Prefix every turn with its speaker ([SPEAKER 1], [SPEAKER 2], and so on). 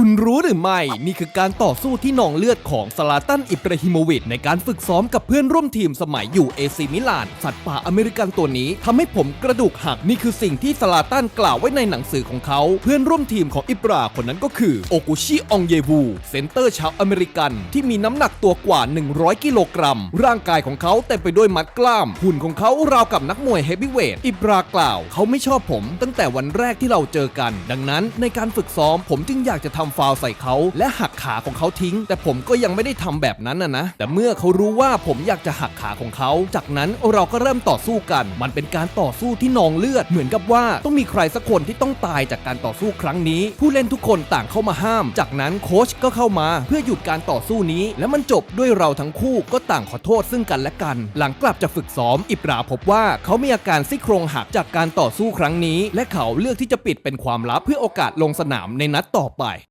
[SPEAKER 1] คุณรู้หรือไม่ นี่คือการต่อสู้ที่นองเลือดของซาลาตันอิบราฮิโมวิชในการฝึกซ้อมกับเพื่อนร่วมทีมสมัยอยู่เอซีมิลาน สัตว์ป่าอเมริกันตัวนี้ทำให้ผมกระดูกหักนี่คือสิ่งที่ซาลาตันกล่าวไว้ในหนังสือของเขา เพื่อนร่วมทีมของอิบราคนนั้นก็คือโอกุชิองเยวูเซนเตอร์ชาวอเมริกัน ที่มีน้ำหนักตัวกว่า 100 กิโลกรัม ร่างกายของเขาเต็มไปด้วยมัดกล้าม หุ่นของเขาราวกับนักมวยเฮฟวีเวทอิบรากล่าว เขาไม่ชอบผม ตั้งแต่วันแรกที่เราเจอกัน ดังนั้นในการฝึกซ้อมผมจึงอยากจะทำฟาวใส่เขา และหักขาของเขาทิ้ง แต่ผมก็ยังไม่ได้ทำแบบนั้นนะนะ แต่เมื่อเขารู้ว่าผมอยากจะหักขาของเขา จากนั้นเราก็เริ่มต่อสู้กัน มันเป็นการต่อสู้ที่นองเลือด เหมือนกับว่าต้องมีใครสักคนที่ต้องตายจากการต่อสู้ครั้งนี้ ผู้เล่นทุกคนต่างเข้ามาห้าม จากนั้นโค้ชก็เข้ามาเพื่อหยุดการต่อสู้นี้ และมันจบด้วยเราทั้งคู่ก็ต่างขอโทษซึ่งกันและกัน หลังกลับจากฝึกซ้อมอิบราพบว่าเขามีอาการซี่โครงหักจากการต่อสู้ครั้งนี้ และเขาเลือกที่จะปิดเป็นความลับเพื่อโอกาสลงสนามในนัดต่อไป